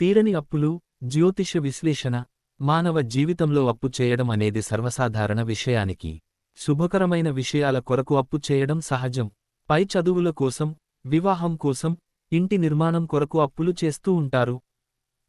తీరని అప్పులు జ్యోతిష విశ్లేషణ మానవ జీవితంలో అప్పు చేయడం అనేది సర్వసాధారణ విషయానికి శుభకరమైన విషయాల కొరకు అప్పు చేయడం సహజం. పై చదువుల కోసం వివాహం కోసం ఇంటి నిర్మాణం కొరకు అప్పులు చేస్తూ ఉంటారు.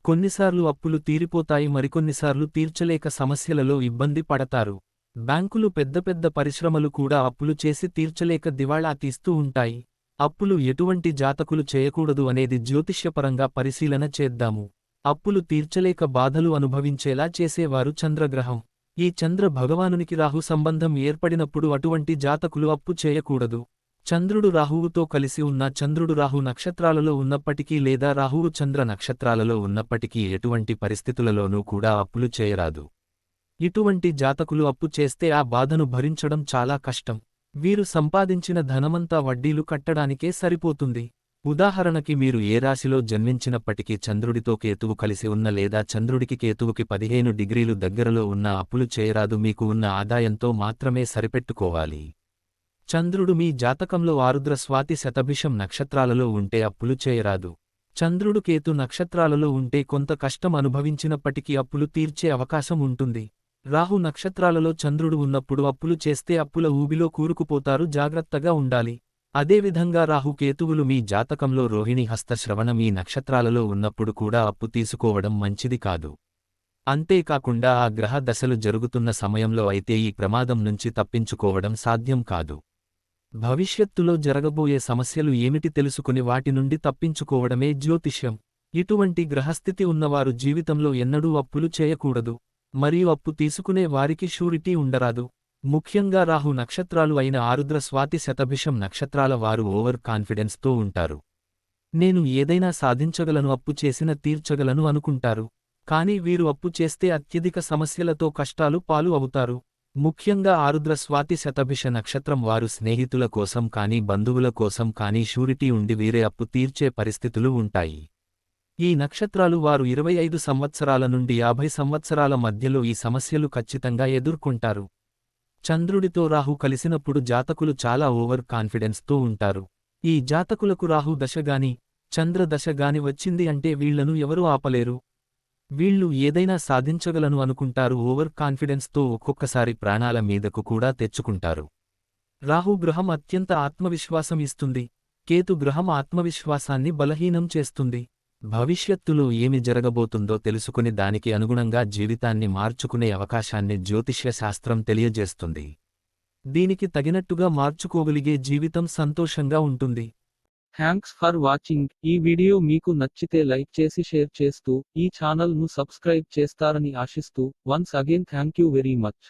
కొన్నిసార్లు అప్పులు తీరిపోతాయి మరికొన్నిసార్లు తీర్చలేక సమస్యలలో ఇబ్బంది పడతారు. బ్యాంకులు పెద్ద పెద్ద పరిశ్రమలు కూడా అప్పులు చేసి తీర్చలేక దివాళా తీస్తూ ఉంటాయి. అప్పులు ఎటువంటి జాతకులు చేయకూడదు అనేది జ్యోతిష్యపరంగా పరిశీలన చేద్దాము. అప్పులు తీర్చలేక బాధలు అనుభవించేలా చేసేవారు చంద్రగ్రహం. ఈ చంద్ర భగవానునికి రాహు సంబంధం ఏర్పడినప్పుడు అటువంటి జాతకులు అప్పు చేయకూడదు. చంద్రుడు రాహువుతో కలిసి ఉన్న చంద్రుడు రాహు నక్షత్రాలలో ఉన్నప్పటికీ లేదా రాహువు చంద్ర నక్షత్రాలలో ఉన్నప్పటికీ ఎటువంటి పరిస్థితులలోనూ కూడా అప్పులు చేయరాదు. ఇటువంటి జాతకులు అప్పు చేస్తే ఆ బాధను భరించడం చాలా కష్టం. వీరు సంపాదించిన ధనమంతా వడ్డీలు కట్టడానికే సరిపోతుంది. ఉదాహరణకి మీరు ఏ రాశిలో జన్మించినప్పటికీ చంద్రుడితో కేతువు కలిసి ఉన్న లేదా చంద్రుడికి కేతువుకి పదిహేను డిగ్రీలు దగ్గరలో ఉన్న అప్పులు చేయరాదు మీకు ఉన్న ఆదాయంతో మాత్రమే సరిపెట్టుకోవాలి. చంద్రుడు మీ జాతకంలో ఆరుద్ర స్వాతి శతభిషం నక్షత్రాలలో ఉంటే అప్పులు చేయరాదు. చంద్రుడు కేతు నక్షత్రాలలో ఉంటే కొంత కష్టం అనుభవించినప్పటికీ అప్పులు తీర్చే అవకాశం ఉంటుంది. రాహు నక్షత్రాలలో చంద్రుడు ఉన్నప్పుడు అప్పులు చేస్తే అప్పుల ఊబిలో కూరుకుపోతారు జాగ్రత్తగా ఉండాలి. అదేవిధంగా రాహుకేతువులు మీ జాతకంలో రోహిణి హస్తశ్రవణం ఈ నక్షత్రాలలో ఉన్నప్పుడు కూడా అప్పు తీసుకోవడం మంచిది కాదు. అంతేకాకుండా ఆ గ్రహ దశలు జరుగుతున్న సమయంలో అయితే ఈ ప్రమాదం నుంచి తప్పించుకోవడం సాధ్యం కాదు. భవిష్యత్తులో జరగబోయే సమస్యలు ఏమిటి తెలుసుకుని వాటి నుండి తప్పించుకోవడమే జ్యోతిష్యం. ఇటువంటి గ్రహస్థితి ఉన్నవారు జీవితంలో ఎన్నడూ అప్పులు చేయకూడదు. మరియు అప్పు తీసుకునే వారికి షూరిటీ ఉండరాదు. ముఖ్యంగా రాహు నక్షత్రాలు అయిన ఆరుద్ర స్వాతి శతభిషం నక్షత్రాల వారు ఓవర్ కాన్ఫిడెన్స్తో ఉంటారు. నేను ఏదైనా సాధించగలను అప్పు చేసిన తీర్చగలను అనుకుంటారు. కాని వీరు అప్పు చేస్తే అత్యధిక సమస్యలతో కష్టాలు పాలు అవుతారు. ముఖ్యంగా ఆరుద్ర స్వాతి శతభిష నక్షత్రం వారు స్నేహితుల కోసం కానీ బంధువుల కోసం కానీ షూరిటీ ఉండి వీరే అప్పు తీర్చే పరిస్థితులు ఉంటాయి. ఈ నక్షత్రాలు వారు ఇరవై ఐదు సంవత్సరాల నుండి యాభై సంవత్సరాల మధ్యలో ఈ సమస్యలు ఖచ్చితంగా ఎదుర్కొంటారు. చంద్రుడితో రాహు కలిసినప్పుడు జాతకులు చాలా ఓవర్ కాన్ఫిడెన్స్తో ఉంటారు. ఈ జాతకులకు రాహు దశగాని చంద్ర దశగాని వచ్చింది అంటే వీళ్ళను ఎవరూ ఆపలేరు. వీళ్ళు ఏదైనా సాధించగలను అనుకుంటారు ఓవర్ కాన్ఫిడెన్స్తో ఒక్కొక్కసారి ప్రాణాల మీదకు కూడా తెచ్చుకుంటారు. రాహు గ్రహం అత్యంత ఆత్మవిశ్వాసం ఇస్తుంది. కేతు గ్రహం ఆత్మవిశ్వాసాన్ని బలహీనం చేస్తుంది. భవిష్యత్తులో ఏమి జరగబోతుందో తెలుసుకుని దానికి అనుగుణంగా జీవితాన్ని మార్చుకునే అవకాశాన్ని జ్యోతిష్య శాస్త్రం తెలియజేస్తుంది. దీనికి తగినట్టుగా మార్చుకోగలిగే జీవితం సంతోషంగా ఉంటుంది. థ్యాంక్స్ ఫర్ వాచింగ్ ఈ వీడియో మీకు నచ్చితే లైక్ చేసి షేర్ చేస్తూ ఈ ఛానల్ను సబ్స్క్రైబ్ చేస్తారని ఆశిస్తూ once again thank you very much